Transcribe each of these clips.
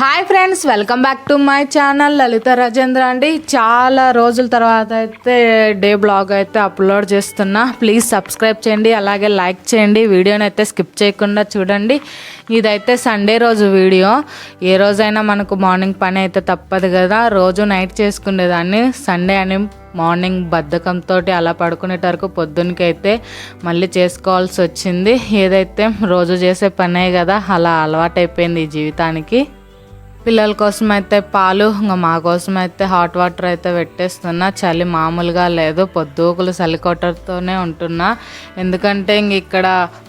Hi friends welcome back to my channel. Lalitha Rajendra అండి. చాలా రోజుల తర్వాత అయితే డే బ్లాగ్ అయితే అప్లోడ్ చేస్తున్నా. ప్లీజ్ సబ్స్క్రైబ్ చేయండి అలాగే లైక్ చేయండి. వీడియోని అయితే స్కిప్ చేయకుండా చూడండి. ఇదైతే సండే రోజు వీడియో. ఏ రోజైనా మనకు మార్నింగ్ పని అయితే తప్పదు కదా. రోజు నైట్ చేసుకునేదాన్ని. సండే అని మార్నింగ్ బద్ధకంతో అలా పడుకునేట వరకు పొద్దున్నకి అయితే మళ్ళీ చేసుకోవాల్సి వచ్చింది. ఏదైతే రోజు చేసే పనే కదా అలా అలవాటైపోయింది ఈ జీవితానికి. పిల్లల కోసం అయితే పాలు ఇంకా మా కోసం అయితే హాట్ వాటర్ అయితే పెట్టేస్తున్నా. చలి మామూలుగా లేదు పొద్దుకులు చలికొట్టతోనే ఉంటున్నా. ఎందుకంటే ఇంక ఇక్కడ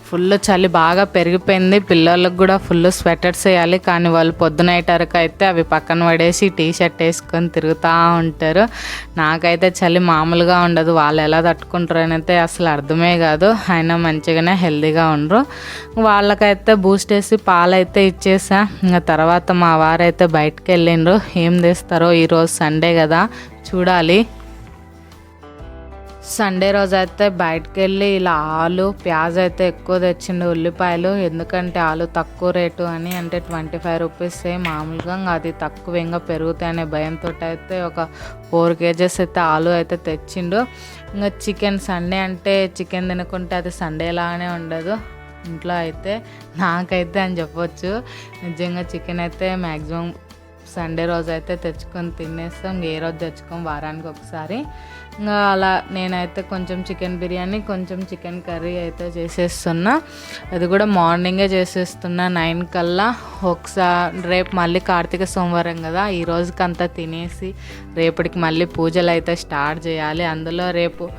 ఫుల్ చలి బాగా పెరిగిపోయింది. పిల్లలకు కూడా ఫుల్ స్వెటర్స్ వేయాలి. కానీ వాళ్ళు పొద్దునైటరకు అయితే అవి పక్కన పడేసి టీ షర్ట్ వేసుకొని తిరుగుతూ ఉంటారు. నాకైతే చలి మామూలుగా ఉండదు. వాళ్ళు ఎలా తట్టుకుంటారు అయితే అసలు అర్థమే కాదు. అయినా మంచిగానే హెల్దీగా ఉండరు. వాళ్ళకైతే బూస్ట్ వేసి పాలు అయితే ఇచ్చేసా. ఇంకా తర్వాత మా వారైతే బయటకు వెళ్ళిండ్రు ఏం తెస్తారో ఈరోజు సండే కదా. చూడాలి. సండే రోజు అయితే బయటకు వెళ్ళి ఇలా ఆలు ప్యాజ్ అయితే ఎక్కువ తెచ్చిండు ఉల్లిపాయలు. ఎందుకంటే ఆలు తక్కువ రేటు అని అంటే ట్వంటీ ఫైవ్ రూపీస్ మామూలుగా ఇంకా అది తక్కువ ఇంకా పెరుగుతాయి అనే భయంతో అయితే ఒక ఫోర్ కేజెస్ అయితే ఆలు అయితే తెచ్చిండు. ఇంకా చికెన్ సండే అంటే చికెన్ తినకుంటే అది సండే లాగానే ఉండదు. ఇంట్లో అయితే నాకైతే అని చెప్పొచ్చు. నిజంగా చికెన్ అయితే మ్యాక్సిమం సండే రోజు అయితే తెచ్చుకొని తినేస్తాం. ఏ రోజు తెచ్చుకోం? వారానికి ఒకసారి. ఇంకా అలా నేనైతే కొంచెం చికెన్ బిర్యానీ కొంచెం చికెన్ కర్రీ అయితే చేసేస్తున్నా. అది కూడా మార్నింగే చేసేస్తున్నా. నైన్ కల్లా. ఒకసారి రేపు మళ్ళీ కార్తీక సోమవారం కదా. ఈ రోజుకంతా తినేసి రేపటికి మళ్ళీ పూజలు అయితే స్టార్ట్ చేయాలి. అందులో రేపు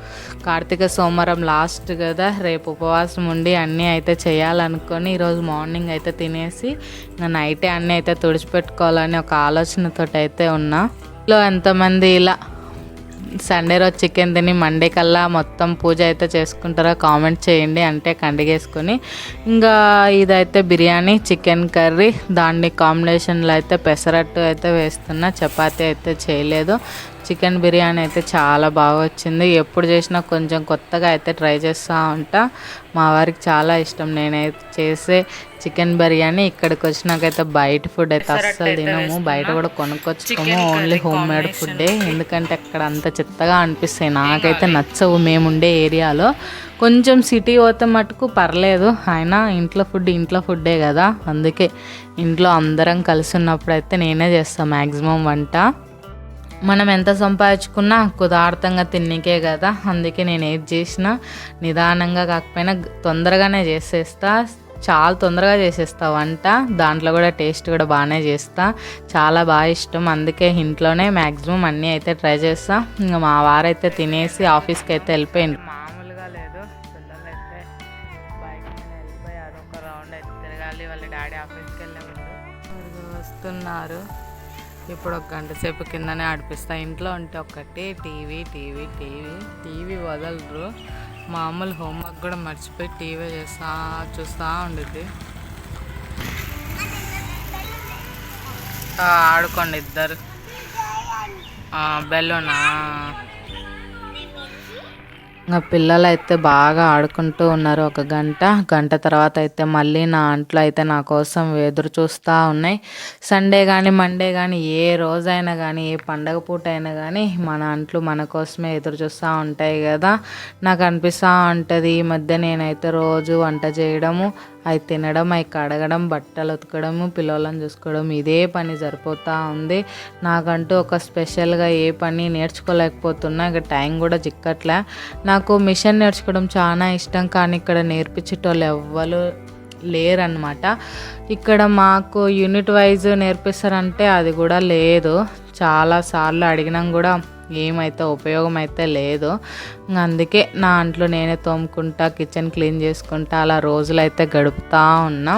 కార్తీక సోమవారం లాస్ట్ కదా. రేపు ఉపవాసం ఉండి అన్నీ అయితే చేయాలనుకొని ఈరోజు మార్నింగ్ అయితే తినేసి నైటే అన్నీ అయితే తుడిచిపెట్టుకోవాలని ఒక ఆలోచనతో అయితే ఉన్నా. లో ఎంతమంది ఇలా సండే రోజు చికెన్ తిని మండే కల్లా మొత్తం పూజ అయితే చేసుకుంటారో కామెంట్ చేయండి. అంటే కండిగేసుకొని. ఇంకా ఇదైతే బిర్యానీ చికెన్ కర్రీ. దాన్ని కాంబినేషన్లో అయితే పెసరట్టు అయితే వేస్తున్నా. చపాతీ అయితే చేయలేదు. చికెన్ బిర్యానీ అయితే చాలా బాగా వచ్చింది. ఎప్పుడు చేసినా కొంచెం కొత్తగా అయితే ట్రై చేస్తూ ఉంటా. మా వారికి చాలా ఇష్టం. నేనైతే చేసే చికెన్ బిర్యానీ ఇక్కడికి వచ్చినాకైతే బయట ఫుడ్ అయితే అస్సలు తినము. బయట కూడా కొనుక్కొచ్చుకోము. ఓన్లీ హోమ్ మేడ్ ఫుడ్డే. ఎందుకంటే అక్కడ అంత చెత్తగా అనిపిస్తాయి. నాకైతే నచ్చవు. మేముండే ఏరియాలో కొంచెం సిటీ పోతే మటుకు పర్లేదు. అయినా ఇంట్లో ఫుడ్ ఇంట్లో ఫుడ్డే కదా. అందుకే ఇంట్లో అందరం కలిసి ఉన్నప్పుడు అయితే నేనే చేస్తాను మ్యాక్సిమం వంట. మనం ఎంత సంపాదించుకున్నా కుదార్థంగా తిన్నికే కదా. అందుకే నేను ఏది చేసినా నిదానంగా కాకపోయినా తొందరగానే చేసేస్తా. చాలా తొందరగా చేసేస్తా వంట. దాంట్లో కూడా టేస్ట్ కూడా బాగానే చేస్తా. చాలా బాగా ఇష్టం. అందుకే ఇంట్లోనే మ్యాక్సిమం అన్నీ అయితే ట్రై చేస్తా. ఇంకా మా వారైతే తినేసి ఆఫీస్కి అయితే వెళ్ళిపోయింది మామూలుగా లేదు. పిల్లలు అయితే బైక్ మీద వెళ్ళిపోయారు. ఒక రౌండ్ అయితే తిరగాలి. వాళ్ళ డాడీ ఆఫీస్కి వెళ్ళే వస్తున్నారు. ఇప్పుడు ఒక గంట సేపు కిందనే ఆడిపిస్తా. ఇంట్లో ఉంటే ఒక్కటి టీవీ టీవీ టీవీ టీవీ వదలరు. మామూలు హోంవర్క్ కూడా మర్చిపోయి టీవీ చేస్తా చూస్తూ ఉండిద్ది. ఆడుకోండి ఇద్దరు. బెలూనా? పిల్లలు అయితే బాగా ఆడుకుంటూ ఉన్నారు ఒక గంట. గంట తర్వాత అయితే మళ్ళీ నా అంట్లు అయితే నా కోసం ఎదురు చూస్తూ ఉన్నాయి. సండే కానీ మండే కానీ ఏ రోజైనా కానీ ఏ పండగ పూట అయినా కానీ మన అంట్లు మన కోసమే ఎదురు చూస్తూ ఉంటాయి కదా. నాకు అనిపిస్తూ ఉంటుంది ఈ మధ్య నేనైతే రోజు వంట చేయడము అవి తినడం అవి కడగడం బట్టలు ఉతకడము పిల్లలను చూసుకోవడం ఇదే పని సరిపోతూ ఉంది. నాకంటూ ఒక స్పెషల్గా ఏ పని నేర్చుకోలేకపోతున్నా. ఇక టైం కూడా చిక్కట్లే. నాకు మిషన్ నేర్చుకోవడం చాలా ఇష్టం కానీ ఇక్కడ నేర్పించేటోళ్ళు ఎవ్వరు లేరనమాట ఇక్కడ మాకు యూనిట్ వైజ్ నేర్పిస్తారంటే అది కూడా లేదు. చాలాసార్లు అడిగినాం కూడా ఏమైతే ఉపయోగం అయితే లేదు అందుకే నా అంట్లో నేనే తోముకుంటా కిచెన్ క్లీన్ చేసుకుంటా అలా రోజులైతే గడుపుతూ ఉన్నా.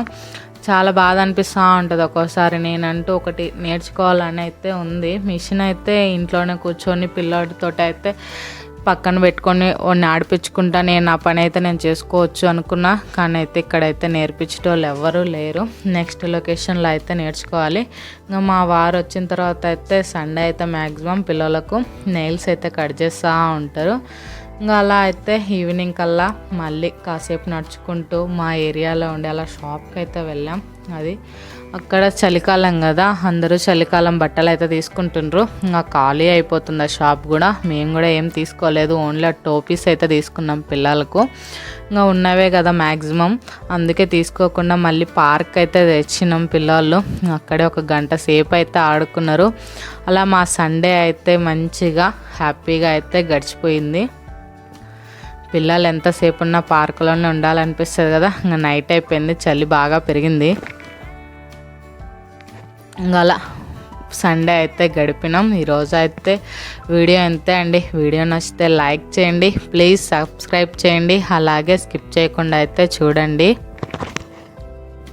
చాలా బాధ అనిపిస్తూ ఉంటుంది. ఒక్కోసారి నేనంటూ ఒకటి నేర్చుకోవాలని అయితే ఉంది. మిషన్ అయితే ఇంట్లోనే కూర్చొని పిల్లోడితో అయితే పక్కన పెట్టుకొని వాడిని ఆడిపించుకుంటా నేను నా పని అయితే నేను చేసుకోవచ్చు అనుకున్నా. కానీ అయితే ఇక్కడైతే నేర్పించేటోళ్ళు ఎవ్వరూ లేరు. నెక్స్ట్ లొకేషన్లో అయితే నేర్చుకోవాలి. ఇంకా మా వారు వచ్చిన తర్వాత అయితే సండే అయితే మ్యాక్సిమం పిల్లలకు నెయిల్స్ అయితే కట్ చేస్తూ ఉంటారు. ఇంకా అలా అయితే ఈవినింగ్ కల్లా మళ్ళీ కాసేపు నడుచుకుంటూ మా ఏరియాలో ఉండే అలా షాప్కి అయితే వెళ్ళాం. అది అక్కడ చలికాలం కదా అందరూ చలికాలం బట్టలు అయితే తీసుకుంటుండ్రు. ఇంకా ఖాళీ అయిపోతుంది ఆ షాప్ కూడా. మేము కూడా ఏం తీసుకోలేదు ఓన్లీ ఆ టోపీస్ అయితే తీసుకున్నాం పిల్లలకు. ఇంకా ఉన్నవే కదా మ్యాక్సిమం అందుకే తీసుకోకుండా మళ్ళీ పార్క్ అయితే తెచ్చినాం పిల్లలు. అక్కడే ఒక గంట సేపు అయితే ఆడుకున్నారు. అలా మా సండే అయితే మంచిగా హ్యాపీగా అయితే గడిచిపోయింది. పిల్లలు ఎంతసేపు ఉన్న పార్కులోనే ఉండాలనిపిస్తుంది కదా. ఇంకా నైట్ అయిపోయింది చలి బాగా పెరిగింది. ఇంకా అలా సండే అయితే గడిపినాం ఈరోజు అయితే వీడియో అంతే అండి. వీడియో నచ్చితే లైక్ చేయండి ప్లీజ్ సబ్స్క్రైబ్ చేయండి. అలాగే స్కిప్ చేయకుండా అయితే చూడండి.